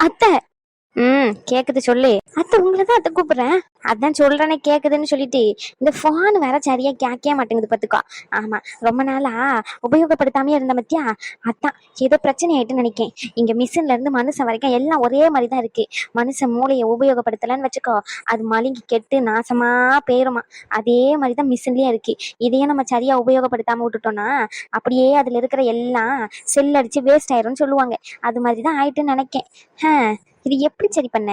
அத்தை ம் கேக்குது சொல்லு. அத்தை உங்களை தான் அத்தை கூப்பிடுறேன். அதான் சொல்றேனே கேக்குதுன்னு சொல்லிட்டு இந்த ஃபோன் வேற சரியா கேட்கவே மாட்டேங்குது பாத்துக்கோ ஆமா ரொம்ப நாளா உபயோகப்படுத்தாமே இருந்த மத்தியா அதான் ஏதோ பிரச்சனை ஆயிட்டு நினைக்கேன். இங்க மிஷின்ல இருந்து மனுஷன் வரைக்கும் எல்லாம் ஒரே மாதிரி தான் இருக்கு. மனுஷன் மூளையை உபயோகப்படுத்தலன்னு வச்சுக்கோ. அது மழுங்கி கெட்டு நாசமா போயிருமா? அதே மாதிரி தான் மிஷின்லயே இருக்கு. இதையே நம்ம சரியா உபயோகப்படுத்தாம விட்டுட்டோம்னா அப்படியே அதுல இருக்கிற எல்லாம் செல் அடிச்சு வேஸ்ட் ஆயிரும்னு சொல்லுவாங்க. அது மாதிரி தான் ஆயிட்டுன்னு நினைக்கேன். ஹம், இது எப்படி சரி பண்ண?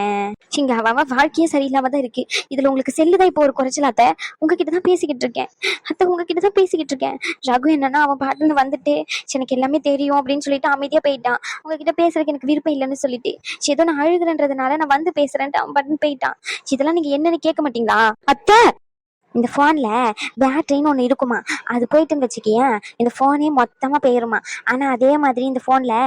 சிங்க அவ வாழ்க்கையே சரியில்லாம தான் இருக்கு. இதுல உங்களுக்கு செல்லுதான் இப்போ ஒரு குறைச்சலாத்த உங்ககிட்ட தான் பேசிக்கிட்டு இருக்கேன். அத்தை உங்ககிட்ட தான் பேசிக்கிட்டு இருக்கேன். ரகு என்னன்னா அவன் பாட்டுன்னு வந்துட்டு எனக்கு எல்லாமே தெரியும் அப்படின்னு சொல்லிட்டு அமைதியா போயிட்டான். உங்ககிட்ட பேசுறதுக்கு எனக்கு விருப்பம் இல்லைன்னு சொல்லிட்டு ஏதோ நான் அழுகுறன்றதுனால நான் வந்து பேசுறேன்ட்டு அவன் பாட்டுன்னு போயிட்டான். இதெல்லாம் நீங்க என்னன்னு கேட்க மாட்டீங்களா? அத்தை இந்த ஃபோன்ல பேட்டரின்னு ஒன்று இருக்குமா? அது போயிட்டுன்னு வச்சுக்கியேன் இந்த ஃபோனே மொத்தமாக போயிருமா? ஆனால் அதே மாதிரி இந்த ஃபோனில்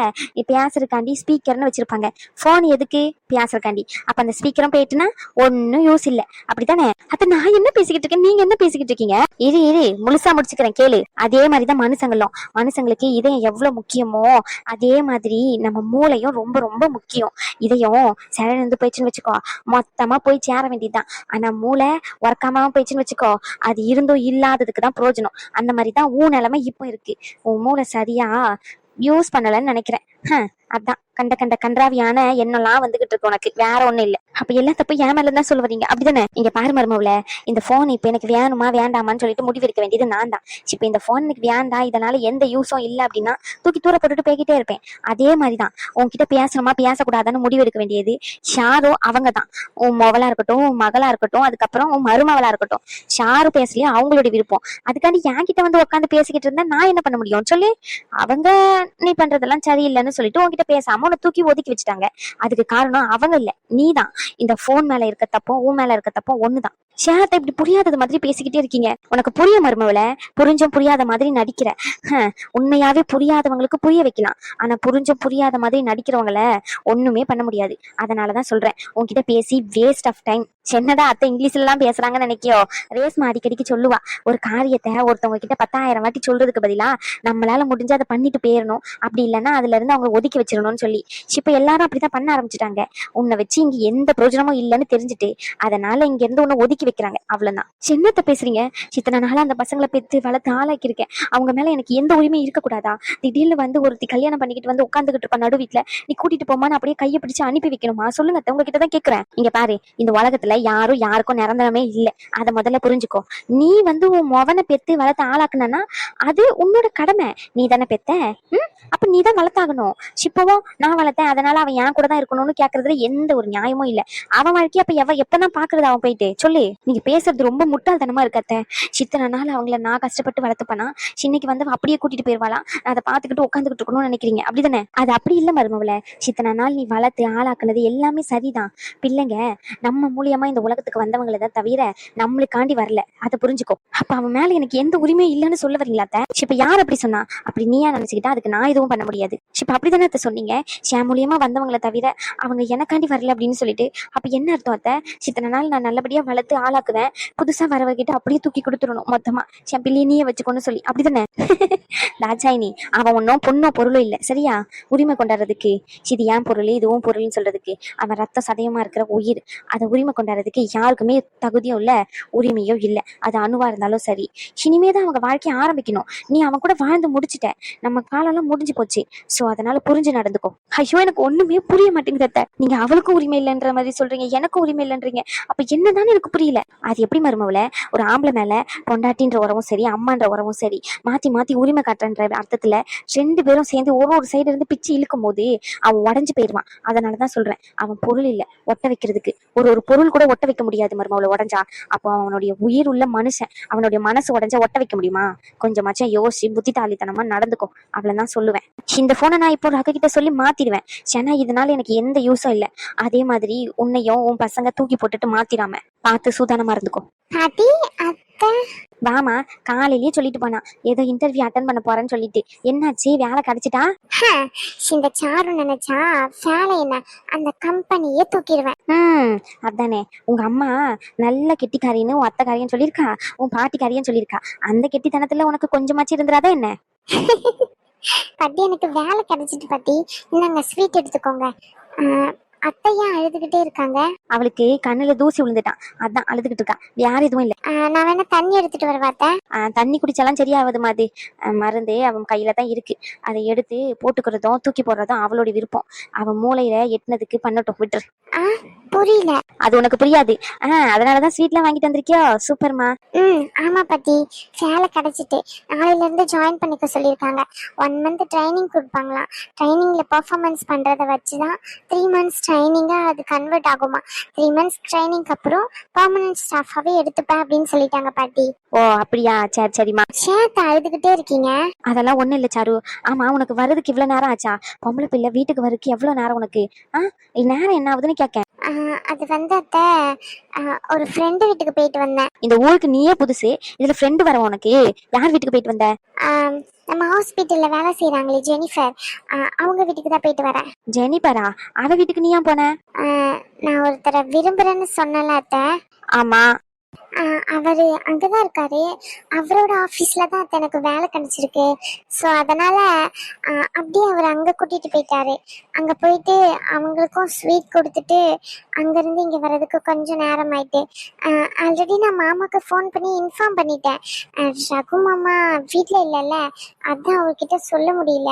பேசுறதுக்காண்டி ஸ்பீக்கர்னு வச்சுருப்பாங்க. ஃபோன் எதுக்கு? பேசுறதுக்காண்டி. அப்போ அந்த ஸ்பீக்கரும் போயிட்டுனா ஒன்றும் யூஸ் இல்லை. அப்படித்தானே? அப்போ நான் என்ன பேசிக்கிட்டு இருக்கேன்? நீங்கள் என்ன பேசிக்கிட்டு இருக்கீங்க? இரு இரு முழுசா முடிச்சுக்கிறேன் கேளு. அதே மாதிரி தான் மனுஷங்களும். மனுஷங்களுக்கு இதயம் எவ்வளோ முக்கியமோ அதே மாதிரி நம்ம மூளையும் ரொம்ப ரொம்ப முக்கியம். இதயம் இருந்து போயிடுச்சுன்னு வச்சுக்கோ. மொத்தமாக போய் சேர வேண்டியதுதான். ஆனால் மூளை ஒர்க்காம போயிடுச்சுன்னு வச்சுக்கோ. அது இருந்தோ இல்லாததுக்கு தான் பிரயோஜனம் அந்த மாதிரி தான் ஊ நிலைமை இப்போ இருக்கு. உன் மூளை சரியா யூஸ் பண்ணலன்னு நினைக்கிறேன். அதான். கண்ட கண்ட கன்றாவியான எண்ணெல்லாம் வந்துகிட்டு இருக்கு உனக்கு. வேற ஒண்ணும் இல்ல. அப்ப எல்லா தப்பு ஏன் மேல தான் சொல்லுவறீங்க அப்படிதானே? இங்க பாரு மருமவுல இந்த போன் இப்ப எனக்கு வேணுமா வேண்டாமான்னு சொல்லிட்டு முடிவெடுக்க வேண்டியது நான் தான். இப்ப இந்த போன் எனக்கு வேண்டாம். இதனால எந்த யூஸும் இல்ல அப்படின்னா தூக்கி தூர போட்டுட்டு போய்கிட்டே இருப்பேன். அதே மாதிரிதான். உன்கிட்ட பேசணுமா பேசக்கூடாதான்னு முடிவெடுக்க வேண்டியது ஷாரோ அவங்க தான். உன் மொவலா இருக்கட்டும் உன் மகளா இருக்கட்டும் அதுக்கப்புறம் உன் மருமவளா இருக்கட்டும். ஷாரு பேசலையா அவங்களோட விருப்பம். அதுக்காண்டி என்கிட்ட வந்து உட்காந்து பேசிக்கிட்டு இருந்தா நான் என்ன பண்ண முடியும்? சொல்லு. அவங்க நீ பண்றதெல்லாம் சரியில்லைன்னு சொல்லிட்டு உன்கிட்ட பேசாம உன்னை தூக்கி ஒதுக்கி வச்சுட்டாங்க. அதுக்கு காரணம் அவங்க இல்ல. நீதான். இந்த போன் மேல இருக்க தப்போ உன் மேல இருக்க தப்போ ஒண்ணுதான். ஷேரத்தை இப்படி புரியாதது மாதிரி பேசிக்கிட்டே இருக்கீங்க. உனக்கு புரிய மருமவள? புரிஞ்சும் புரியாத மாதிரி நடிக்கிற. உண்மையாவே புரியாதவங்களுக்கு புரிய வைக்கலாம். ஆனா புரிஞ்சும் புரியாத மாதிரி நடிக்கிறவங்கள ஒண்ணுமே பண்ண முடியாது. அதனாலதான் சொல்றேன். உன்கிட்ட பேசி வேஸ்ட் ஆஃப் டைம் என்னடா அத்தை இங்கிலீஷ்ல எல்லாம் பேசுறாங்கன்னு நினைக்கியோ? ரேஸ்மா அடிக்கடிக்கு சொல்லுவா. ஒரு காரியத்தை ஒருத்தவங்க கிட்ட பத்தாயிரம் வாட்டி சொல்றதுக்கு பதிலா நம்மளால முடிஞ்சு அதை பண்ணிட்டு போயிடணும் அப்படி இல்லைன்னா அதுல இருந்து அவங்க ஒதுக்கி வச்சிடணும்னு சொல்லி. இப்ப எல்லாரும் அப்படிதான் பண்ண ஆரம்பிச்சிட்டாங்க. உன்னை வச்சு இங்க எந்த பிரயோஜனமும் இல்லைன்னு தெரிஞ்சுட்டு அதனால இங்க இருந்து உன்னை ஒதுக்கி வைக்கிறாங்க. அவ்வளவுதான். சின்னத்தை பேசுறீங்க? இத்தனை நாளா அந்த பசங்களை பெத்து வளர்த்து ஆளாக்கி இருக்கேன் அவங்க மேல எனக்கு எந்த உரிமையும் இருக்கக்கூடாதா? திடீர்னு வந்து ஒருத்தி கல்யாணம் பண்ணிக்கிட்டு வந்து உட்காந்துக்கிட்டு இருப்பா நடு வீட்டுல நீ கூட்டிட்டு போமான்னு அப்படியே கையை பிடிச்சு அனுப்பி வைக்கணுமா? சொல்லுங்க உங்ககிட்ட தான் கேக்குறேன். இங்க பாரு இந்த உலகத்துல யாரும் யாருக்கும் நிரந்தரமே இல்ல. அதை முதல்ல புரிஞ்சுக்கோ. நீ வந்து உன் மொவனை பெத்து வளர்த்து ஆளாக்குனா அது உன்னோட கடமை. நீ தானே பெத்த? அப்ப நீ தான் வளர்த்தாகணும். இருக்கணும். சிப்பவும் நான் வளர்த்தேன் அதனால அவன் என் கூட தான் இருக்கணும்னு கேக்குறதுல எந்த ஒரு நியாயமும் இல்ல. அவன் வாழ்க்கைய அப்ப எவ எப்பதான் பாக்குறது அவன் போயிட்டு? சொல்லு. நீங்க பேசுறது ரொம்ப முட்டாள்தனமா இருக்கத்த சித்தனை நாள் அவங்கள நான் கஷ்டப்பட்டு வளர்த்துப்பனா? சின்னைக்கு வந்து அப்படியே கூட்டிட்டு போயிருவாளாம் அதை பாத்துக்கிட்டு உட்காந்துக்கிட்டு இருக்கணும்னு நினைக்கிறீங்க. அப்படிதானே? அது அப்படி இல்ல மருமவள. சித்தனை நாள் நீ வளர்த்து ஆளாக்குனது எல்லாமே சரிதான். பிள்ளைங்க நம்ம மூலியமா இந்த உலகத்துக்கு வந்தவங்களை தான் தவிர நம்மளுக்காண்டி வரல. அதை புரிஞ்சுக்கோ. அப்ப அவன் மேல எனக்கு எந்த உரிமையும் இல்லைன்னு சொல்ல வரீங்களா இப்ப யார் அப்படி சொன்னா? அப்படி நீயா நினைச்சுக்கிட்டா அதுக்கு நான் எதுவும் பண்ண முடியாது. இப்ப அப்படிதானே அத்தை சொன்னீங்க? ஷே மூலியமா வந்தவங்களை தவிர அவங்க எனக்காண்டி வரல அப்படின்னு சொல்லிட்டு அப்போ என்ன அர்த்தம் அத்தை? சித்தனை நாள் நான் நல்லபடியா வளர்த்து ஆளாக்குவேன். புதுசா வரவகிட்ட அப்படியே தூக்கி கொடுத்துடணும் மொத்தமா. என் பிள்ளைய வச்சுக்கோன்னு சொல்லி. அப்படிதானே? தாச்சாயினி அவன் ஒன்றும் பொண்ணோ பொருளும் இல்லை சரியா? உரிமை கொண்டாடுறதுக்கு. இது ஏன் பொருள்? இதுவும் பொருள்னு சொல்றதுக்கு. அவன் ரத்த சதயமா இருக்கிற உயிர். அதை உரிமை கொண்டாடுறதுக்கு யாருக்குமே தகுதியும் இல்லை உரிமையும் இல்லை. அது அணுவா இருந்தாலும் சரி. இனிமே தான் அவங்க வாழ்க்கையை ஆரம்பிக்கணும். நீ அவன் கூட வாழ்ந்து முடிச்சிட்ட. நம்ம காலம்லாம் முடிஞ்சு போச்சு. ஸோ அதனால புரிஞ்சு நடந்துக்கோ. ஐயோ எனக்கு ஒண்ணுமே புரிய மாட்டேங்குது அத்தை. நீங்க அவளுக்கும் உரிமை இல்லைன்ற மாதிரி சொல்றீங்க எனக்கும் உரிமை இல்லைன்றீங்க. அப்ப என்னதான் எனக்கு புரியல? அது எப்படி மருமவுல ஒரு ஆம்பளை மேல பொண்டாட்டின்ற உறவும் சரி அம்மான்ற உறவும் சரி மாத்தி மாத்தி உரிமை காட்டுறன்ற அர்த்தத்துல ரெண்டு பேரும் சேர்ந்து ஒரு ஒரு சைடு இருந்து பிச்சு இழுக்கும் போது அவன் உடஞ்சு போயிடுவான். அதனாலதான் சொல்றேன் அவன் பொருள் இல்ல ஒட்ட வைக்கிறதுக்கு. ஒரு ஒரு பொருள் கூட ஒட்ட வைக்க முடியாது மருமவுல உடஞ்சா. அப்போ அவனுடைய உயிர் உள்ள மனுஷன் அவனுடைய மனசு உடஞ்சா ஒட்ட வைக்க முடியுமா? கொஞ்சமாச்சும் யோசிச்சு புத்திசாலித்தனமா நடந்துக்கும் அவ்வளவுதான் சொல்லுவேன். இந்த போனை நான் இப்போ ரக கிட்ட சொல்லி மாத்திடுவேன். ஏன்னா இதனால எனக்கு எந்த யூஸும் இல்ல. அதே மாதிரி உன்னையும் உன் பசங்க தூக்கி போட்டுட்டு மாத்திராம. பார்த்து சூதானமா இருந்துக்கோ. பாட்டி அத்தை. வாமா காலையிலேயே சொல்லிட்டு போனா. ஏதோ இன்டர்வியூ அட்டன் பண்ண போறேன்னு சொல்லிட்டு. என்னாச்சு? வேலை கிடைச்சிட்டா? இந்த சாரு நினைச்சா வேலை என்ன? அந்த கம்பெனியே தூக்கிடுவேன். ம் அதானே. உங்க அம்மா நல்ல கெட்டிக்காரின்னு உன் அத்தைக்காரின்னு சொல்லியிருக்கா? உன் பாட்டிக்காரின்னு சொல்லியிருக்கா? அந்த கெட்டித்தனத்துல உனக்கு கொஞ்சமாச்சு இருந்துராதா என்ன? பாட்டி எனக்கு வேலை கிடைச்சிட்டு பாட்டி. இந்தாங்க ஸ்வீட் எடுத்துக்கோங்க. ஆஹ், அத்தை ஏன் அழுதுகிட்டே இருக்காங்க. அவளுக்கு கண்ணுல தூசி விழுந்துட்டான். அதான் அழுதுகிட்டு இருக்கா. வேற எதுவும் இல்ல. நான் வேணா தண்ணி எடுத்துட்டு வரவா அத்தை? ஆஹ் தண்ணி குடிச்சாலாம் சரியாவது மாதிரி மருந்து அவன் கையில தான் இருக்கு. அதை எடுத்து போட்டுக்கிறதும் தூக்கி போடுறதும் அவளோட விருப்பம். அவன் மூளையில எட்டினதுக்கு பண்ணட்டும் விட்டுரு. புரியல. அது உனக்கு புரியாது. அதனாலதான் ஸ்வீட்லாம் வாங்கிட்டு வந்திருக்கியோ? சூப்பர்மா ம்? ஆமா பாட்டி. வேலை கிடைச்சிட்டு நாளையில இருந்து ஜாயின் பண்ணிக்க சொல்லியிருக்காங்க. ஒன் மந்த் ட்ரைனிங் கொடுப்பாங்களாம். ட்ரைனிங்ல பெர்ஃபார்மன்ஸ் பண்றத வச்சு தான் த்ரீ மந்த்ஸ் ட்ரைனிங்கா அது கன்வெர்ட் ஆகுமா? த்ரீ மந்த்ஸ் ட்ரைனிங்க்கு அப்புறம் பர்மனன்ட் ஸ்டாஃபாவே எடுத்துப்பேன் அப்படின்னு சொல்லிட்டாங்க பாட்டி. ஓ அப்படியா? சரி சரிம்மா சேத்த அழுதுகிட்டே இருக்கீங்க? அதெல்லாம் ஒண்ணும் இல்ல சாரு. ஆமா உனக்கு வர்றதுக்கு இவ்வளவு நேரம் ஆச்சா? பொம்பளை பிள்ளை வீட்டுக்கு வரதுக்கு எவ்வளவு நேரம் உனக்கு? ஆ? நேரம் என்ன ஆகுதுன்னு கேட்க ஆ, அது வந்து அத்தை ஒரு ஃப்ரெண்டு வீட்டுக்கு போயிட்டு வந்தேன். இந்த ஊருக்கு நீயே புதுசு. இதுல ஃப்ரெண்டு வர உனக்கு. யார் வீட்டுக்கு போயிட்டு வந்த? நம்ம ஹாஸ்பிட்டல்ல வேலை செய்றாங்களே ஜெனிஃபர் அவங்க வீட்டுக்கு தான் போயிட்டு வரேன். ஜெனிபரா அவ வீட்டுக்கு நீ ஏன் போன? நான் ஒருத்தரை விரும்புறேன்னு சொன்னல அத்தை. ஆமா. அவரு அங்கதான் இருக்காரு. அவரோட ஆபீஸ்ல தான் எனக்கு வேலை கிடைச்சிருக்கு. ஸோ அதனால அப்படியே அவர் அங்க கூட்டிட்டு போயிட்டாரு. அங்க போயிட்டு அவங்களுக்கும் ஸ்வீட் கொடுத்துட்டு அங்கிருந்து இங்க வர்றதுக்கு கொஞ்சம் நேரம் ஆயிட்டு ஆல்ரெடி நான் மாமாக்கு ஃபோன் பண்ணி இன்ஃபார்ம் பண்ணிட்டேன். ரகு மாமா வீட்ல இல்லைல்ல அதான் அவர்கிட்ட சொல்ல முடியல.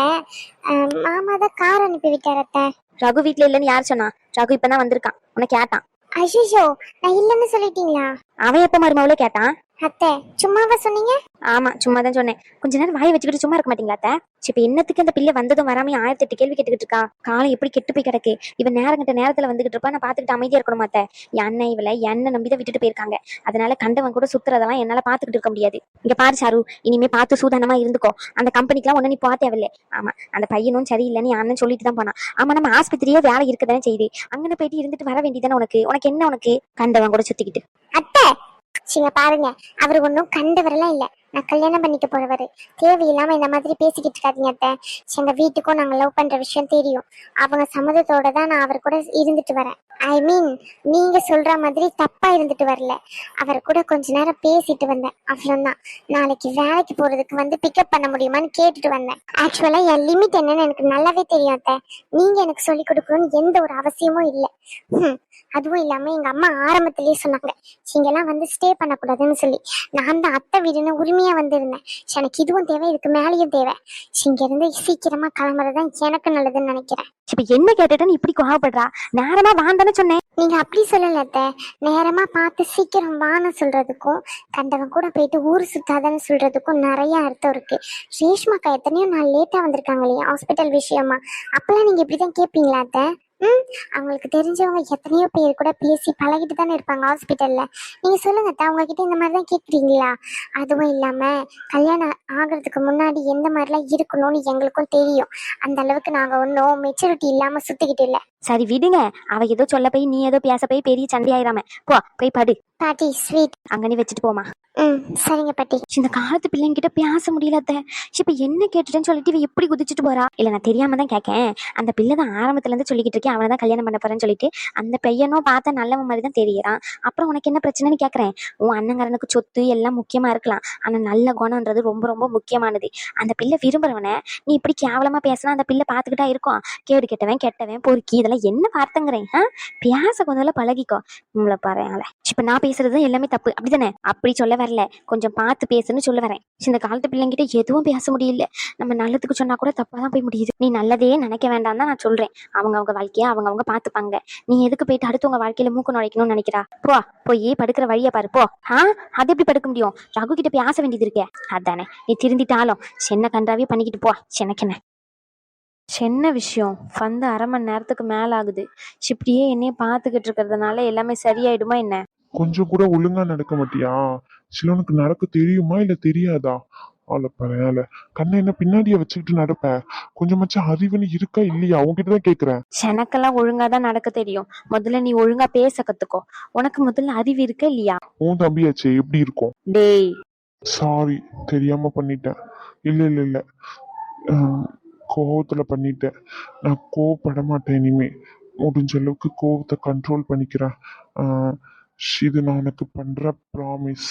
மாமா தான் கார் அனுப்பி விட்டார் அத்தை. ரகு வீட்ல இல்லைன்னு யார் சொன்னா? ரகு இப்பதான் வந்திருக்கான். உன்னை கேட்டான். ஐயோ நான் இல்லைன்னு சொல்லிட்டீங்களா? அவன் எப்ப மருமவளே கேட்டான்? அத்தை சும்மாவா சொன்னீங்க? ஆமா சும்மா தான் சொன்னேன். கொஞ்ச நேரம் வாயை வச்சுக்கிட்டு சும்மா இருக்க மாட்டீங்களா அத்தை? இப்ப என்னத்துக்கு அந்த பிள்ளை வந்ததும் வராம ஆயிரத்தி எட்டு கேள்வி கேட்டுக்கிட்டு இருக்கா? காலம் எப்படி கெட்டு போய் கிடக்கு? இவன் நேரம் கட்ட நேரத்துல வந்துகிட்டு இருப்பா. நான் பாத்துக்கிட்டு அமைதியா இருக்கணும் அத்தை? எண்ணெய் இவளை எண்ணெய் நம்பி தான் விட்டுட்டு போயிருக்காங்க. அதனால கண்டவன் கூட சுத்துறதெல்லாம் என்னால பாத்துக்கிட்டு இருக்க முடியாது. இங்க பாரு சாரு இனிமே பார்த்து சூதானமா இருந்துக்கோ. அந்த கம்பெனிக்கெல்லாம் ஒண்ணு நீ போக தேவையில்ல ஆமா அந்த பையனும் சரியில்லைன்னு அண்ணன் சொல்லிட்டு தான் போனான். ஆமா நம்ம ஆஸ்பத்திரியே வேலை இருக்கதானே செய்யுது. அங்கன போயிட்டு இருந்துட்டு வர வேண்டியதானே உனக்கு? உனக்கு என்ன உனக்கு? கண்டவன் கூட சுத்திக்கிட்டு. அத்தை சிங்க பாருங்க. அவர் ஒன்றும் கண்டவரெல்லாம் இல்லை. நான் கல்யாணம் பண்ணிக்க போறவர். தேவையில்லாம இந்த மாதிரி பேசிக்கிட்டு இருக்காதீங்க அத்தை. எங்க வீட்டுக்கும் நாங்க லவ் பண்ற விஷயம் தெரியும். அவங்க சம்மதத்தோட தான் நான் அவர் கூட இருந்துட்டு வரேன். ஐ மீன் நீங்க சொல்ற மாதிரி தப்பா இருந்துட்டு வரல. அவர் கூட கொஞ்ச நேரம் பேசிட்டு வந்தேன். அவ்வளவுதான். நாளைக்கு வேலைக்கு போறதுக்கு வந்து பிக்கப் பண்ண முடியுமான்னு கேட்டுட்டு வந்தேன். ஆக்சுவலா என் லிமிட் என்னன்னு எனக்கு நல்லாவே தெரியும் அத்தை. நீங்க எனக்கு சொல்லி கொடுக்கணும்னு எந்த ஒரு அவசியமும் இல்லை. அதுவும் இல்லாம எங்க அம்மா ஆரம்பத்திலேயே சொன்னாங்க. இங்கெல்லாம் வந்து ஸ்டே பண்ணக்கூடாதுன்னு சொல்லி. நான் தான் அத்தை வீடுன்னு உரிமையா வந்திருந்தேன். எனக்கு இதுவும் தேவை இதுக்கு மேலேயும் தேவை. இங்க இருந்து சீக்கிரமா கிளம்புறதுதான் எனக்கு நல்லதுன்னு நினைக்கிறேன். இப்ப என்ன கேட்டுட்டு இப்படி கோவப்படுறா? நேரமா தானே சொன்னேன். நீங்க அப்படி சொல்லல அத்தை. நேரமா பார்த்து சீக்கிரம் வான்னு சொல்றதுக்கும் கண்டவன் கூட போயிட்டு ஊர் சுத்தாதன்னு சொல்றதுக்கும் நிறைய அர்த்தம் இருக்கு. ரேஷ்மாக்கா எத்தனையோ நாள் லேட்டா வந்திருக்காங்க இல்லையா ஹாஸ்பிட்டல் விஷயமா. அப்பெல்லாம் நீங்க இப்படிதான் கேட்பீங்களா அத்தை? ம்? அவங்களுக்கு தெரிஞ்சவங்க எத்தனையோ பேர் கூட பேசி பழகிட்டு தானே இருப்பாங்க ஹாஸ்பிட்டலில் நீங்கள் சொல்லுங்க அத்தா உங்கள் இந்த மாதிரி தான் கேட்குறீங்களா அதுவும் இல்லாமல் கல்யாணம் ஆகிறதுக்கு முன்னாடி எந்த மாதிரிலாம் இருக்கணும்னு எங்களுக்கும் தெரியும். அந்த அளவுக்கு நாங்கள் ஒன்றும் மெச்சூரிட்டி இல்லாமல் சுற்றிக்கிட்டு இல்லை. சரி விடுங்க. அவ ஏதோ சொல்ல போய் நீ ஏதோ பேச போய் பெரிய சண்டையாயிராம. போ போய் படு. பாட்டி ஸ்வீட் அங்க நீ வச்சுட்டு போமா ம் சரிங்க பாட்டி. இந்த காலத்து பிள்ளைங்க கிட்ட பேச முடியல அத்தை. இப்ப என்ன கேட்டுட்டேன்னு சொல்லிட்டு இவ எப்படி குதிச்சுட்டு போறா? இல்ல நான் தெரியாம தான் கேட்கேன் அந்த பிள்ளை தான் ஆரம்பத்துல இருந்து சொல்லிக்கிட்டு இருக்கேன். அவனை தான் கல்யாணம் பண்ண போறேன்னு சொல்லிட்டு அந்த பையனும் பார்த்தா நல்லவன் மாதிரி தான் தெரியறான். அப்புறம் உனக்கு என்ன பிரச்சனைன்னு கேக்குறேன்? உன் அண்ணங்காரனுக்கு சொத்து எல்லாம் முக்கியமா இருக்கலாம். ஆனா நல்ல குணம்ன்றது ரொம்ப ரொம்ப முக்கியமானது. அந்த பிள்ளை விரும்புறவனை நீ இப்படி கேவலமா பேசினா அந்த பிள்ளை பாத்துக்கிட்டா இருக்கும். கேடு கெட்டவன் கெட்டவன் பொறுக்கி இதெல்லாம் என்ன வார்த்தைங்கிறேன் ஆ? பேச கொஞ்சம் பழகிக்கோ. உங்களை பாரு இப்ப நான் பேசுறது எல்லாமே தப்பு. அப்படிதானே? அப்படி சொல்ல வரல. கொஞ்சம் பார்த்து பேசுன்னு சொல்ல வரேன். இந்த காலத்து பிள்ளைங்கிட்ட எதுவும் பேச முடியல. நம்ம நல்லதுக்கு சொன்னா கூட தப்பா தான் போய் முடியுது. நீ நல்லதே நினைக்க வேண்டாம் தான் நான் சொல்றேன். அவங்க அவங்க வாழ்க்கைய அவங்க அவங்க பாத்துப்பாங்க நீ எதுக்கு போயிட்டு அடுத்தவங்க வாழ்க்கையில மூக்கு நுழைக்கணும்னு நினைக்கிறா? போ போய் படுக்கிற வழியை பாரு. போ. ஆ? அது எப்படி படுக்க முடியும்? ரகு கிட்ட பேச வேண்டியது இருக்கே. அதானே. நீ திருந்திட்டாலும் சென்ன கன்றாவே பண்ணிக்கிட்டு போ. சென்னக்கென்ன? என்ன விஷயம். வந்து அரை மணி நேரத்துக்கு மேல ஆகுது. இப்படியே என்னைய பார்த்துக்கிட்டு இருக்கிறதுனால எல்லாமே சரியாயிடுமா என்ன? கொஞ்சம் கூட ஒழுங்கா நடக்க மாட்டியா? சிலவனுக்கு நடக்க தெரியுமா இல்ல தெரியாதா? அவளை பரவாயில்ல. கண்ணை என்ன பின்னாடியே வச்சுக்கிட்டு நடப்ப? கொஞ்சமாச்சும் அறிவுன்னு இருக்கா இல்லையா? உன்கிட்ட தான் கேக்குறேன். எனக்கெல்லாம் ஒழுங்கா தான் நடக்க தெரியும். முதல்ல நீ ஒழுங்கா பேச கத்துக்கோ. உனக்கு முதல்ல அறிவு இருக்கா இல்லையா? உன் தம்பியாச்சே எப்படி இருக்கும்? டேய். சாரி தெரியாம பண்ணிட்டேன். இல்ல இல்ல இல்ல. ஆஹ், கோவத்தில் பண்ணிட்டேன். நான் கோவப்பட மாட்டேன் இனிமே. முடிஞ்ச அளவுக்கு கோவத்தை கண்ட்ரோல் பண்ணிக்கிறேன் ஆஹ், இது நான் உனக்கு பண்ணுற ப்ராமிஸ்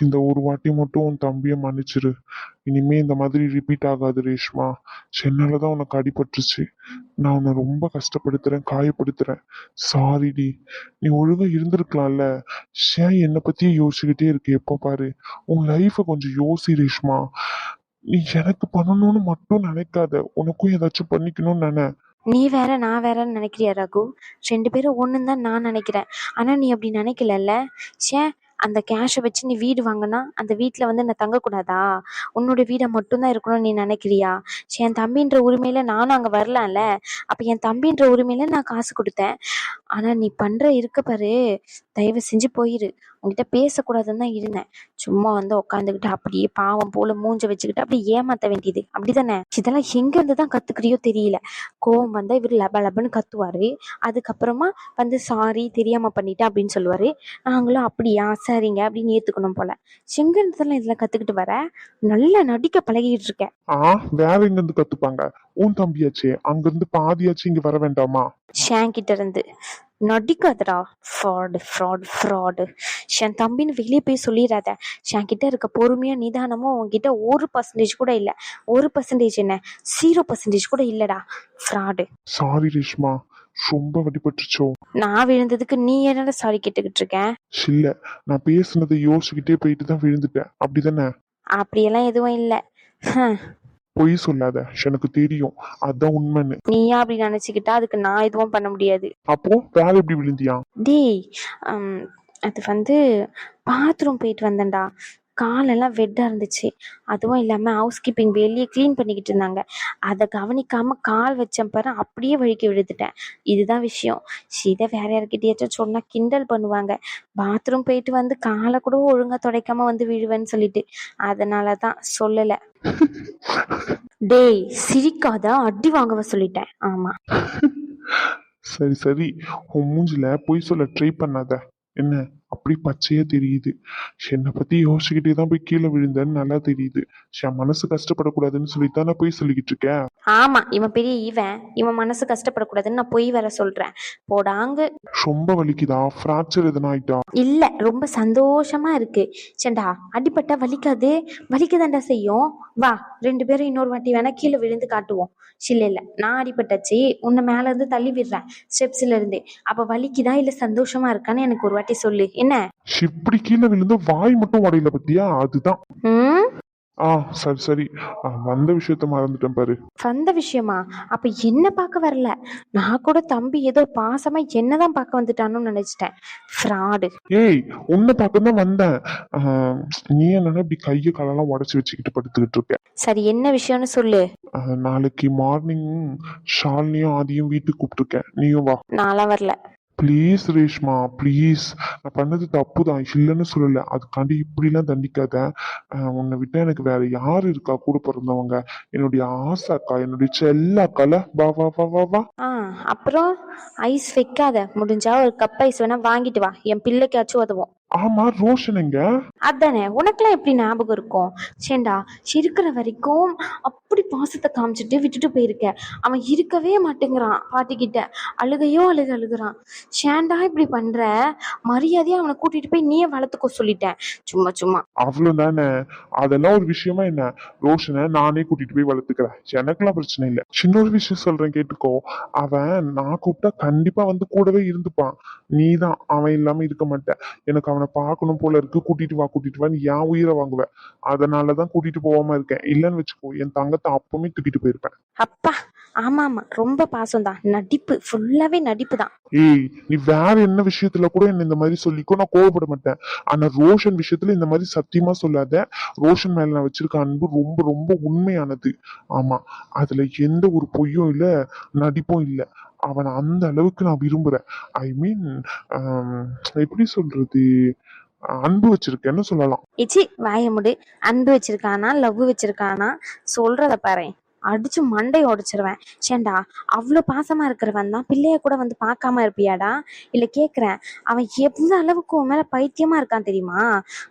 இந்த ஒரு வாட்டி மட்டும் உன் தம்பியை மன்னிச்சிரு. இனிமே இந்த மாதிரி ரிப்பீட் ஆகாது ரேஷ்மா. சென்னாலதான் உனக்கு அடிபட்டுருச்சு. நான் உன்னை ரொம்ப கஷ்டப்படுத்துறேன் காயப்படுத்துறேன். சாரிடி நீ ஒழுங்காக இருந்திருக்கலாம்ல. ஷே என்னை பற்றியே யோசிச்சுக்கிட்டே இருக்கு எப்போ பாரு. உன் லைஃப்பை கொஞ்சம் யோசி ரேஷ்மா. நீ எனக்கு பண்ணணும்னு மட்டும் நினைக்காத. உனக்கும் ஏதாச்சும் பண்ணிக்கணும்னு நினை. நீ வேற நான் வேறன்னு நினைக்கிறியா ரகு? ரெண்டு பேரும் ஒண்ணுன்னு தான் நான் நினைக்கிறேன். ஆனா நீ அப்படி நினைக்கலல்ல? ச்சே அந்த கேஷை வச்சு நீ வீடு வாங்கினா அந்த வீட்டில் வந்து நான் தங்கக்கூடாதா? உன்னோட வீடை மட்டும்தான் இருக்கணும்னு நீ நினைக்கிறியா? சரி, என் தம்பின்ற உரிமையில நானும் அங்கே வரலாம்ல? அப்போ என் தம்பின்ற உரிமையில நான் காசு கொடுத்தேன். ஆனால் நீ பண்ணுற இருக்க பாரு. தயவு செஞ்சு போயிரு. உன்கிட்ட பேசக்கூடாதுன்னு தான் இருந்தேன். சும்மா வந்து உட்காந்துக்கிட்டு அப்படியே பாவம் போல மூஞ்ச வச்சுக்கிட்டு அப்படியே ஏமாத்த வேண்டியது. அப்படிதானே? இதெல்லாம் எங்கேருந்து தான் கத்துக்கிறியோ தெரியல. கோவம் வந்தா இவர் லப லபன்னு கத்துவாரு. அதுக்கப்புறமா வந்து சாரி தெரியாம பண்ணிட்டேன் அப்படின்னு சொல்லுவாரு. நாங்களும் அப்படியா? சரிங்க அப்படின்னு ஏத்துக்கணும் போல. செங்கந்தெல்லாம் இதெல்லாம் கத்துக்கிட்டு வர? நல்லா நடிக்க பழகிட்டு இருக்கேன். ஆ வேற எங்க இருந்து கத்துப்பாங்க? உன் தம்பியாச்சே அங்க இருந்து பாதியாச்சும் இங்க வர வேண்டாமா? ஷேன் கிட்ட இருந்து. நடிக்காதடா. Fraud fraud fraud. என் தம்பின்னு வெளியே போய் சொல்லிடாத என் கிட்ட இருக்க பொறுமையா நிதானமும் உன்கிட்ட ஒரு பர்சன்டேஜ் கூட இல்லை. ஒரு பர்சன்டேஜ் என்ன? ஜீரோ பர்சன்டேஜ் கூட இல்லடா. ஃப்ராடு. சாரி ரேஷ்மா. ரொம்ப வடிபட்டுருச்சோ. நான் விழுந்ததுக்கு நீ என்னடா சாரி கேட்டுக்கிட்டு இருக்கேன் இல்ல நான் பேசுனதை யோசிச்சுக்கிட்டே போயிட்டு தான் விழுந்துட்டேன். அப்படிதானே? அப்படியெல்லாம் எதுவும் இல்லை. பொய் சொல்லாத. எனக்கு தெரியும். அதான் உண்மைன்னு. நீயா அப்படி நினச்சிக்கிட்டா அதுக்கு நான் எதுவும் பண்ண முடியாது. அப்போ வேற எப்படி விழுந்தியா? டேய் ஹம், அது வந்து பாத்ரூம் போயிட்டு வந்தேன்டா. காலெல்லாம் வெட்டாக இருந்துச்சு. அதுவும் இல்லாமல் ஹவுஸ் கீப்பிங் வெளியே க்ளீன் பண்ணிக்கிட்டு இருந்தாங்க. அதை கவனிக்காம கால் வச்சேன் பாரு அப்படியே வழுக்கி விழுந்துட்டேன். இதுதான் விஷயம். இதை வேற யார்கிட்டயாச்சும் சொன்னால் கிண்டல் பண்ணுவாங்க. பாத்ரூம் போயிட்டு வந்து காலை கூட ஒழுங்காக துடைக்காம வந்து விழுவேன்னு சொல்லிட்டு. அதனால தான் சொல்லலை. டேய் சிரிக்காத அடி வாங்கவ சொல்லிட்டேன். ஆமா. சரி சரி. உன் மூஞ்சில போய் சொல்ல ட்ரை பண்ணாத. என்ன? அப்படி பச்சையா தெரியுது. என்னை பத்தி யோசிச்சுக்கிட்டே தான் போய் கீழே விழுந்தேன்னு நல்லா தெரியுது. என் மனசு கஷ்டப்படக்கூடாதுன்னு சொல்லித்தான் நான் போய் சொல்லிக்கிட்டு இருக்கேன். ஆமா இவன் பெரிய இவன். இவன் மனசு கஷ்டப்படக்கூடாதுன்னு நான் பொய் வேற சொல்றேன். போடாங்க. ரொம்ப வலிக்குதா? ஃப்ராக்சர் எதனா ஆயிட்டா? இல்ல ரொம்ப சந்தோஷமா இருக்கு. சேண்டா அடிபட்டா வலிக்காது. வலிக்கதாண்டா செய்யும்? வா ரெண்டு பேரும் இன்னொரு வாட்டி வேணா கீழே விழுந்து காட்டுவோம். இல்ல இல்ல நான் அடிபட்டாச்சு. உன்னை மேல இருந்து தள்ளி விடுறேன். ஸ்டெப்ஸ்ல இருந்து. அப்ப வலிக்குதா? இல்ல சந்தோஷமா இருக்கான்னு எனக்கு ஒரு வாட்டி சொல்லு. என்ன? இப்படி கீழே விழுந்து வாய் மட்டும் உடையல பத்தியா? அதுதான். ஆ சரி சரி. வந்த விஷயத்த மறந்துட்டேன் பாரு. வந்த விஷயமா? அப்ப என்ன பார்க்க வரல? நான் கூட தம்பி ஏதோ பாசமா என்னதான் பார்க்க வந்துட்டானு நினைச்சிட்டேன். ஃப்ராடு ஏய் உன்னை பார்க்க தான் வந்தேன். நீ என்னன்னா இப்படி கையை காலெல்லாம் உடச்சி வச்சுக்கிட்டு படுத்துக்கிட்டு இருக்க சரி என்ன விஷயம்னு சொல்லு. நாளைக்கு மார்னிங் ஷாலினியும் ஆதியும் வீட்டுக்கு கூப்பிட்டுருக்கேன். நீயும் வா. நான்லாம் வரல. ப்ளீஸ் ரேஷ்மா ப்ளீஸ் நான் பண்ணது தப்பு தான் இல்லைன்னு சொல்லலை. அதுக்காண்டி இப்படிலாம் தண்டிக்காத. உன்னை விட்டா எனக்கு வேற யார் இருக்கா? கூட பிறந்தவங்க. என்னுடைய ஆசை அக்கா என்னுடைய செல்ல அக்கால வா வா வா வா வா. ஆ அப்புறம் ஐஸ் வைக்காத. முடிஞ்சா ஒரு கப் ஐஸ் வேணா வாங்கிட்டு வா. என் பிள்ளைக்காச்சும் உதவும். ஆமா ரோஷனுங்க அதானே உனக்குலாம் எப்படி ஞாபகம் இருக்கும்? சேண்டா இருக்கிற வரைக்கும் அப்படி பாசத்தை காமிச்சிட்டு விட்டுட்டு போயிருக்க. அவன் இருக்கவே மாட்டேங்கிறான் பாட்டிக்கிட்ட. அழுகையோ அழுக அழுகுறான். சேண்டா இப்படி பண்ற? மரியாதையா அவனை கூட்டிட்டு போய் நீயே வளர்த்துக்கோ சொல்லிட்டேன். சும்மா சும்மா. அவ்வளவுதானே அதெல்லாம் ஒரு விஷயமா என்ன? ரோஷனை நானே கூட்டிட்டு போய் வளர்த்துக்கிறேன். எனக்கெல்லாம் பிரச்சனை இல்லை. சின்ன ஒரு விஷயம் சொல்றேன் கேட்டுக்கோ. அவன் நான் கூப்பிட்டா கண்டிப்பா வந்து கூடவே இருந்துப்பான். நீதான் அவன் இல்லாம இருக்க மாட்டேன். எனக்கு அவனை பார்க்கணும் போல இருக்கு. கூட்டிட்டு வா கூட்டிட்டு வா நீ என் உயிரை வாங்குவ அதனாலதான் கூட்டிட்டு போகாம இருக்கேன். இல்லைன்னு வச்சுக்கோ என் தங்கத்தை அப்பவுமே தூக்கிட்டு போயிருப்பேன். அப்பா ஆமா ஆமா ரொம்ப பாசம் தான் நடிப்பு ஃபுல்லாவே நடிப்பு தான் ஏய் நீ வேற என்ன விஷயத்துல கூட என்ன இந்த மாதிரி சொல்லிக்கோ நான் கோவப்பட மாட்டேன். ஆனா ரோஷன் விஷயத்துல இந்த மாதிரி சத்தியமா சொல்லாத. ரோஷன் மேல நான் வச்சிருக்க அன்பு ரொம்ப ரொம்ப உண்மையானது. ஆமா அதுல எந்த ஒரு பொய்யும் இல்ல நடிப்பும் இல்ல. அவனை அந்த அளவுக்கு நான் விரும்புறேன். ஐ மீன் எப்படி சொல்றது? அன்பு வச்சிருக்கேன்னு சொல்லலாம். இச்சி வாய முடு. அன்பு வச்சிருக்கானா லவ் வச்சிருக்கானா சொல்றத பாரு அடிச்சு மண்டை உடைச்சிருவேன். சேண்டா அவ்வளோ பாசமா இருக்கிறவன் தான். பிள்ளைய கூட வந்து பார்க்காம இருப்பியாடா? இல்ல கேக்குறேன் அவன் எந்த அளவுக்கு உன் மேல பைத்தியமா இருக்கான் தெரியுமா?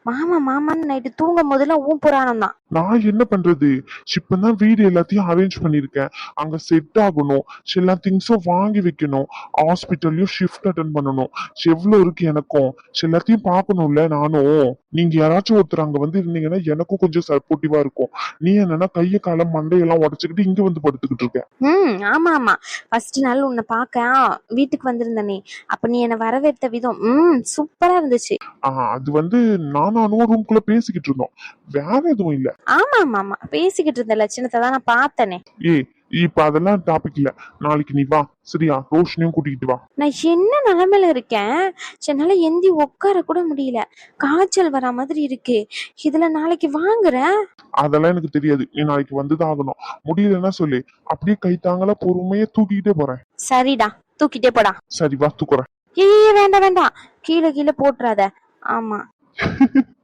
மாமா மாமான்னு நைட்டு தூங்கும் போதெல்லாம் ஊன் புராணம் தான். நான் என்ன பண்றது? இப்பதான் வீடு எல்லாத்தையும் அரேஞ்ச் பண்ணிருக்கேன் அங்க செட் ஆகணும். எல்லா திங்ஸும் வாங்கி வைக்கணும். ஹாஸ்பிட்டல்லையும் ஷிஃப்ட் அட்டன் பண்ணணும். எவ்வளவு இருக்கு எனக்கும்? எல்லாத்தையும் பார்க்கணும்ல நானும். நீங்க யாராச்சும் ஒருத்தர் அங்க வந்து இருந்தீங்கன்னா எனக்கும் கொஞ்சம் சப்போர்ட்டிவா இருக்கும். நீ என்னன்னா கைய காலம் மண்டையெல்லாம் உடச்சுக்கிட்டு இங்க வந்து படுத்துக்கிட்டு இருக்க ம் ஆமா ஆமா. ஃபர்ஸ்ட் நாள் உன்னை பார்க்க ஆ, வீட்டுக்கு வந்திருந்தனே அப்ப நீ என்னை வரவேற்ற விதம் ம் சூப்பரா இருந்துச்சு. ஆஹ் அது வந்து நானும் அனுவும் ரூம்குள்ள பேசிக்கிட்டு இருந்தோம். வேற எதுவும் இல்ல. ஆமா ஆமா ஆமா. பேசிக்கிட்டு இருந்த லட்சணத்தை தான் நான் பார்த்தனே. ஏய் இப்ப அதெல்லாம் டாபிக் இல்ல. நாளைக்கு நீ வா. சரியா? ரோஷனையும் கூட்டிக்கிட்டு வா. நான் என்ன நிலைமையில இருக்கேன்? என்னால எந்தி உட்கார கூட முடியல. காய்ச்சல் வர மாதிரி இருக்கு. இதுல நாளைக்கு வாங்குறேன்? அதெல்லாம் எனக்கு தெரியாது. நீ நாளைக்கு வந்துதான் ஆகணும். முடியலன்னா சொல்லு. அப்படியே கை தாங்கல பொறுமையா தூக்கிக்கிட்டே போறேன். சரிடா. தூக்கிட்டே போடா. சரி வா தூக்குறேன். ஏய் வேண்டாம் வேண்டாம். கீழே கீழே போட்டுறாத. ஆமா.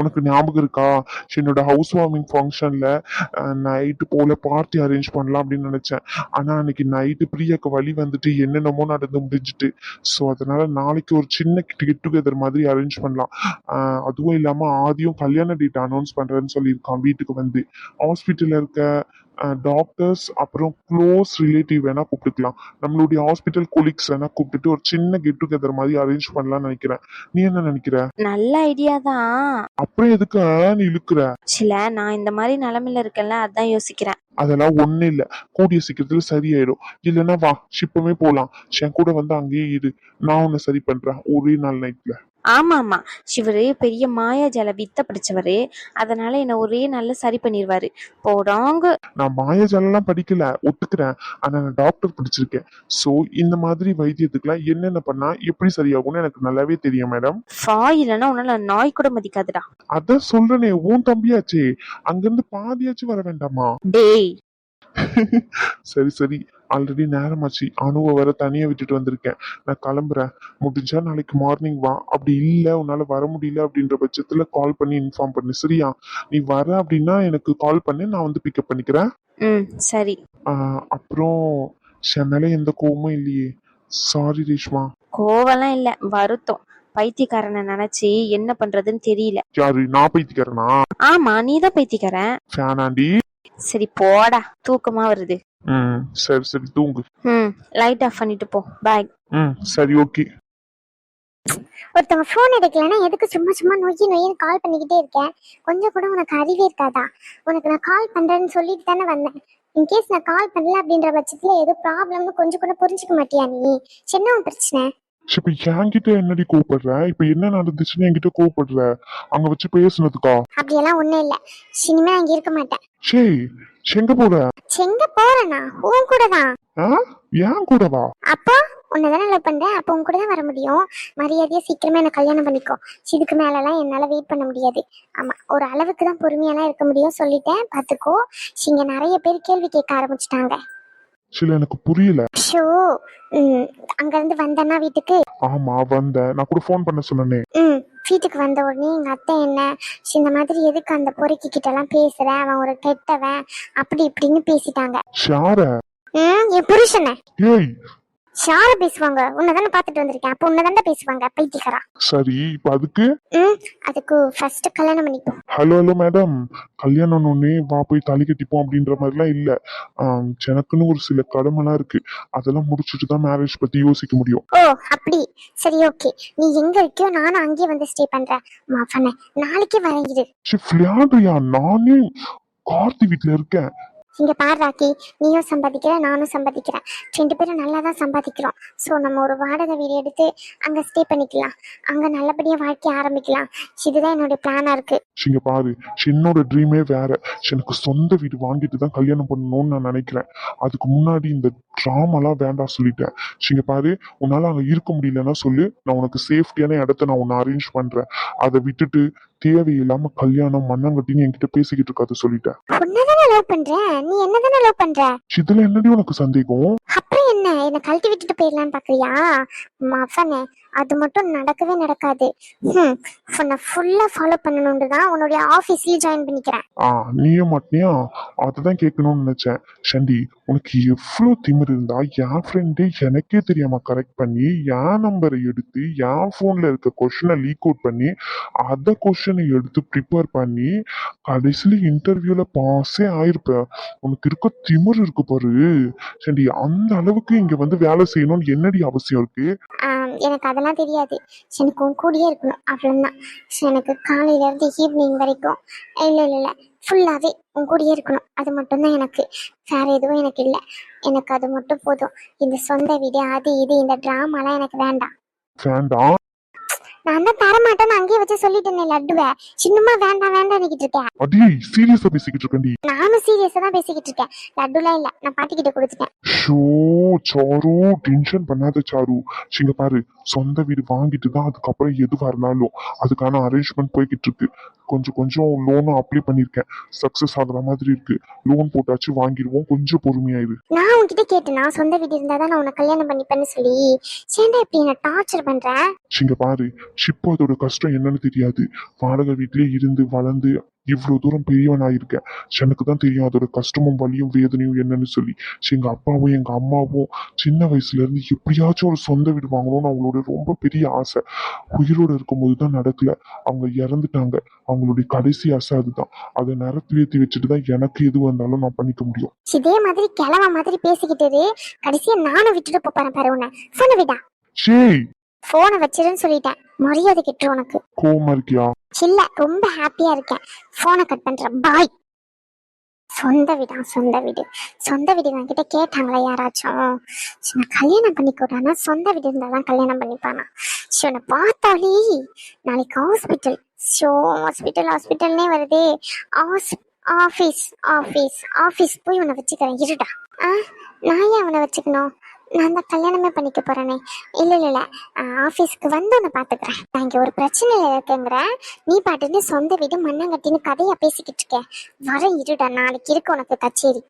உனக்கு ஞாபகம் இருக்கா? என்னோட ஹவுஸ் வார்மிங் ஃபங்க்ஷனில் நைட்டு போல பார்ட்டி அரேஞ்ச் பண்ணலாம் அப்படின்னு நினச்சேன். ஆனால் அன்னைக்கு நைட்டு பிரியாக்கு வழி வந்துட்டு என்னென்னமோ நடந்து முடிஞ்சிட்டு. ஸோ அதனால் நாளைக்கு ஒரு சின்ன கெட் டுகெதர் மாதிரி அரேஞ்ச் பண்ணலாம். அதுவும் இல்லாமல் ஆதியும் கல்யாண டேட் அனௌன்ஸ் பண்ணுறேன்னு சொல்லியிருக்கான் வீட்டுக்கு வந்து. ஹாஸ்பிட்டலில் இருக்க டாக்டர்ஸ் அப்புறம் க்ளோஸ் ரிலேட்டிவ் வேணா கூப்பிட்டுக்கலாம். நம்மளுடைய ஹாஸ்பிட்டல் கொலீக்ஸ் வேணா கூப்பிட்டுட்டு ஒரு சின்ன கெட் டுகெதர் மாதிரி அரேஞ்ச் பண்ணலாம்னு நினைக்கிறேன். நீ என்ன நினைக்கிற? நல்ல ஐடியா தான். அப்புறம் எதுக்கு நீ இழுக்கிற? சில நான் இந்த மாதிரி நிலைமையில இருக்கேன்ல அதான் யோசிக்கிறேன். அதெல்லாம் ஒண்ணு இல்ல. கூடிய சீக்கிரத்துல சரியாயிடும். இல்லைன்னா வா ஷிப்பமே போலாம். என் கூட வந்து அங்கேயே இரு. நான் உன்னை சரி பண்றேன். ஒரே நாள் நைட்ல ஆமா ஆமா சிவரு பெரிய மாயாஜால வித்த படிச்சவரு. அதனால என்ன ஒரே நாள்ல சரி பண்ணிடுவாரு போடாங்க. நான் மாயாஜாலெல்லாம் படிக்கல ஒத்துக்கிறேன். ஆனா நான் டாக்டர் படிச்சிருக்கேன். சோ இந்த மாதிரி வைத்தியத்துக்குலாம் என்னென்ன பண்ணா எப்படி சரியாகும்னு எனக்கு நல்லாவே தெரியும் மேடம் ஃபா இல்லைன்னா உன்னால நாய் கூட மதிக்காதுடா. அதான் சொல்றேனே உன் தம்பியாச்சே. அங்கிருந்து பாதியாச்சும் வர வேண்டாமா? டேய். சரி சரி. ஆல்ரெடி நேரமாச்சு. அணுவை வர தனியா விட்டுட்டு வந்திருக்கேன். நான் கிளம்புறேன். முடிஞ்சா நாளைக்கு மார்னிங் வா. அப்படி இல்ல உன்னால வர முடியல அப்படின்ற பட்சத்துல கால் பண்ணி இன்ஃபார்ம் பண்ணு. சரியா? நீ வர அப்படின்னா எனக்கு கால் பண்ணி. நான் வந்து பிக்கப் பண்ணிக்கிறேன். ம் சரி. அப்புறம் மேல எந்த கோவமும் இல்லையே. சாரி ரேஷ்மா. கோவம்லாம் இல்ல. வருத்தம். பைத்தியக்காரனை நினைச்சு என்ன பண்றதுன்னு தெரியல. யாரு? நான் பைத்திக்கிறேனா ஆமா நீதான் பைத்தியக்காரன். ஃபேனாண்டி சரி போடா. தூக்கமா வருது. ம். சரி சரி தூங்கு. ம் லைட் ஆஃப் பண்ணிட்டு போ. பாய் ம். சரி ஓகே ஒருத்தவங்க ஃபோன் எடுக்கலன்னா எதுக்கு சும்மா சும்மா நொய்யி நொய்யின்னு கால் பண்ணிக்கிட்டே இருக்கேன்? கொஞ்சம் கூட உனக்கு அறிவே இருக்காதா? உனக்கு நான் கால் பண்றேன்னு சொல்லிட்டு தானே வந்தேன். இன்கேஸ் நான் கால் பண்ணல அப்படின்ற பட்சத்துல ஏதோ ப்ராப்ளம்னு கொஞ்சம் கூட புரிஞ்சுக்க மாட்டியா நீ? சின்ன உன் பிரச்சனை. இப்ப என்கிட்ட என்னடி கோவப்படுற? இப்ப என்ன நடந்துச்சுன்னு என்கிட்ட கோவப்படுற? அங்க வச்சு பேசுனதுக்கா? அப்படியெல்லாம் ஒண்ணும் இல்ல. இனிமே நான் இங்க இருக்க மாட்டேன். சே எங்க போற? எங்க போறேனா? உன் கூட தான் ஏன் கூட வா அப்போ உன்னை தானே லவ் பண்றேன். அப்போ உன் கூட தான் வர முடியும். மரியாதையா சீக்கிரமே என்ன கல்யாணம் பண்ணிக்கோ. இதுக்கு மேலலாம் என்னால வெயிட் பண்ண முடியாது. ஆமா ஒரு அளவுக்கு தான் பொறுமையெல்லாம் இருக்க முடியும் சொல்லிட்டேன். பாத்துக்கோ. இங்க நிறைய பேர் கேள்வி கேட்க ஆரம்பிச்சிட்டாங்க. சில எனக்கு புரியல. ஷோ அங்க இருந்து வந்தேன்னா வீட்டுக்கு? ஆமா வந்தேன். நான் கூட ஃபோன் பண்ண சொன்னனே. வீட்டுக்கு வந்த உடனே எங்க அத்தை என்ன? "சி, இந்த மாதிரி எதுக்கு அந்த பொறுக்கி கிட்ட எல்லாம் பேசுற? அவன் ஒரு கெட்டவன். அப்படி இப்படின்னு பேசிட்டாங்க. ஷார. ம் என் புருஷனை. ஏய் ஷார பேசுவாங்க. உன்னதானே பாத்துட்டு வந்திருக்கேன். அப்ப உன்னதானே பேசுவாங்க பைத்தியக்காரா? சரி இப்ப அதுக்கு? ம் அதுக்கு ஃபர்ஸ்ட் கல்யாணம் பண்ணிப்போ ஹலோ ஹலோ மேடம் கல்யாணம் ஒன்னே வா போய் தாலி கட்டிப்போம் அப்படின்ற மாதிரிலாம் இல்ல. எனக்குன்னு ஒரு சில கடமைலாம் இருக்கு. அதெல்லாம் முடிச்சுட்டு தான் மேரேஜ் பத்தி யோசிக்க முடியும். ஓ அப்படி. சரி ஓகே நீ எங்க இருக்கியோ நானும் அங்கேயே வந்து ஸ்டே பண்றேன். மாஃபனே நாளைக்கே வரேன் இரு. சி நானே கார்த்தி வீட்ல இருக்கேன். இங்க பார் ராக்கி நீயும் சம்பாதிக்கிற நானும் சம்பாதிக்கிறேன். ரெண்டு பேரும் நல்லா தான் சம்பாதிக்கிறோம். ஸோ நம்ம ஒரு வாடகை வீடு எடுத்து அங்க ஸ்டே பண்ணிக்கலாம். அங்க நல்லபடியா வாழ்க்கை ஆரம்பிக்கலாம். இதுதான் என்னோட பிளானா இருக்கு. இங்க பாரு என்னோட ட்ரீமே வேற. எனக்கு சொந்த வீடு வாங்கிட்டு தான் கல்யாணம் பண்ணணும்னு நான் நினைக்கிறேன். அதுக்கு முன்னாடி இந்த ட்ராமாலாம் வேண்டாம் சொல்லிட்டேன். இங்க பாரு உன்னால அங்க இருக்க முடியலன்னா சொல்லு. நான் உனக்கு சேஃப்டியான இடத்த நான் உன்னை அரேஞ்ச் பண்றேன். அதை விட்டுட்டு தேவையில்லாம கல்யாணம் மண்ணங்கட்டின்னு என்கிட்ட பேசிக்கிட்டு இருக்காத சொல்லிட்டேன். உன்னதானே லவ் பண்றேன் நீ என்னதானே லவ் பண்ற? இதுல என்னடி உனக்கு சந்தேகம்? அப்புறம் என்ன? என்ன கழட்டி விட்டுட்டு போயிடலான்னு பாக்குறியா? மஃபனே அது மட்டும் நடக்கவே நடக்காது. ஹம், உன்னை ஃபுல்லா ஃபாலோ பண்ணணும்னு தான் உன்னுடைய ஆஃபீஸ்லயே ஜாயின் பண்ணிக்கிறேன். ஆ நீயே மாட்டினியா தான் கேட்கணும்னு நினைச்சேன். ஷண்டி உனக்கு எவ்வளோ திமிரு இருந்தா என் ஃப்ரெண்டே எனக்கே தெரியாம கரெக்ட் பண்ணி என் நம்பரை எடுத்து என் ஃபோன்ல இருக்க கொஷனை லீக் அவுட் பண்ணி அதை கொஷனை எடுத்து ப்ரிப்பேர் பண்ணி கடைசியில் இன்டர்வியூல பாஸே ஆயிருப்ப. உனக்கு இருக்க திமிரு இருக்கு பாரு. ஷண்டி அந்த அளவுக்கு இங்க வந்து வேலை செய்யணும்னு என்னடி அவசியம் இருக்கு? எனக்கு அதெல்லாம் தெரியாது. எனக்கு உன் கூடயே இருக்கணும். அவ்வளோதான் எனக்கு காலையில இருந்து ஈவினிங் வரைக்கும் இல்லை இல்லை இல்லை ஃபுல்லாகவே உன் கூடயே இருக்கணும். அது மட்டும்தான் எனக்கு. வேற எதுவும் எனக்கு இல்லை. எனக்கு அது மட்டும் போதும். இந்த சொந்த வீடு அது இது இந்த ட்ராமாலாம் எனக்கு வேண்டாம். வேண்டாம். நான் தான் தரமாட்டேன்னு அங்கேயே வச்சு சொல்லிட்டேனே லட்டுவை. சின்னமா வேண்டாம் வேண்டாம் இருக்கேன் அடியே சீரியஸா பேசிக்கிட்டு இருக்கண்டி நானும் சீரியஸா தான் பேசிக்கிட்டு இருக்கேன். லட்டுலாம் இல்ல நான் பாட்டிக்கிட்ட கொடுத்துட்டேன். ஷோ சாரு டென்ஷன் பண்ணாத சாரு. இங்க பாரு சொந்த வீடு வாங்கிட்டு தான் அதுக்கப்புறம் எதுவா இருந்தாலும் அதுக்கான அரேஞ்ச்மெண்ட் போய்கிட்டு இருக்கு. கொஞ்சம் கொஞ்சம் லோனும் அப்ளை பண்ணிருக்கேன் சக்சஸ் ஆகுற மாதிரி இருக்கு. லோன் போட்டாச்சு வாங்கிடுவோம் கொஞ்சம் பொறுமையாயிரு. நான் உன்கிட்ட கேட்டேனா சொந்த வீடு இருந்தா தான் நான் உன்னை கல்யாணம் பண்ணிப்பேன்னு சொல்லி. சேண்டா இப்படி என்ன டார்ச்சர் பண்ற? இங்க பாரு இப்போ அதோட கஷ்டம் என்னன்னு தெரியாது. வாடகை வீட்லயே இருந்து வளர்ந்து இவ்வளவு தூரம் பெரியவன் ஆயிருக்கேன் எனக்கு தான் தெரியும் அதோட கஷ்டமும் வலியும் வேதனையும் என்னன்னு சொல்லி. சரி, எங்க அப்பாவும் எங்க அம்மாவும் சின்ன வயசுல இருந்து எப்படியாச்சும் ஒரு சொந்த வீடு வாங்கணும்னு அவங்களோட ரொம்ப பெரிய ஆசை. உயிரோட இருக்கும்போது தான் நடக்கல. அவங்க இறந்துட்டாங்க. அவங்களுடைய கடைசி ஆசை அதுதான். அதை நிறத்துலேத்தி வச்சுட்டு தான் எனக்கு எது வந்தாலும் நான் பண்ணிக்க முடியும். இதே மாதிரி கிழவ மாதிரி பேசிக்கிட்டு. கடைசியா நானும் விட்டுட்டு போறேன் பாரு உன்னை. போனை விடா. போனை வச்சிருன்னு சொல்லிட்டேன். மரியாதை கிட்டு உனக்கு. கோவமா இருக்கியா? இல்ல ரொம்ப ஹாப்பியா இருக்கேன். போனை கட் பண்றேன் பாய் சொந்த வீடா சொந்த வீடு. சொந்த வீடு என்கிட்ட கேட்டாங்களா யாராச்சும்? நான் கல்யாணம் பண்ணிக்கூடானா சொந்த வீடு இருந்தா தான் கல்யாணம் பண்ணிப்பானா? ஷோ நான் பார்த்தாலே நாளைக்கு ஹாஸ்பிட்டல் ஷோ ஹாஸ்பிட்டல் ஹாஸ்பிட்டல்னே வருதே. ஆஃபீஸ் ஆஃபீஸ் ஆஃபீஸ் போய் உன்னை வச்சுக்கிறேன். இருடா. ஆ? நான் ஏன் அவனை வச்சுக்கணும்? நான் தான் கல்யாணமே பண்ணிக்க போறேனே. இல்ல இல்ல இல்ல. ஆஃபீஸ்க்கு வந்து உன்னை பார்த்துக்கிறேன் நான் இங்க ஒரு பிரச்சனையில இருக்கேங்கிற நீ பாட்டுன்னு சொந்த வீடு மண்ணங்கட்டின்னு கதையா பேசிக்கிட்டு இருக்கேன் வர இருடா நாளைக்கு இருக்கு உனக்கு கச்சேரி.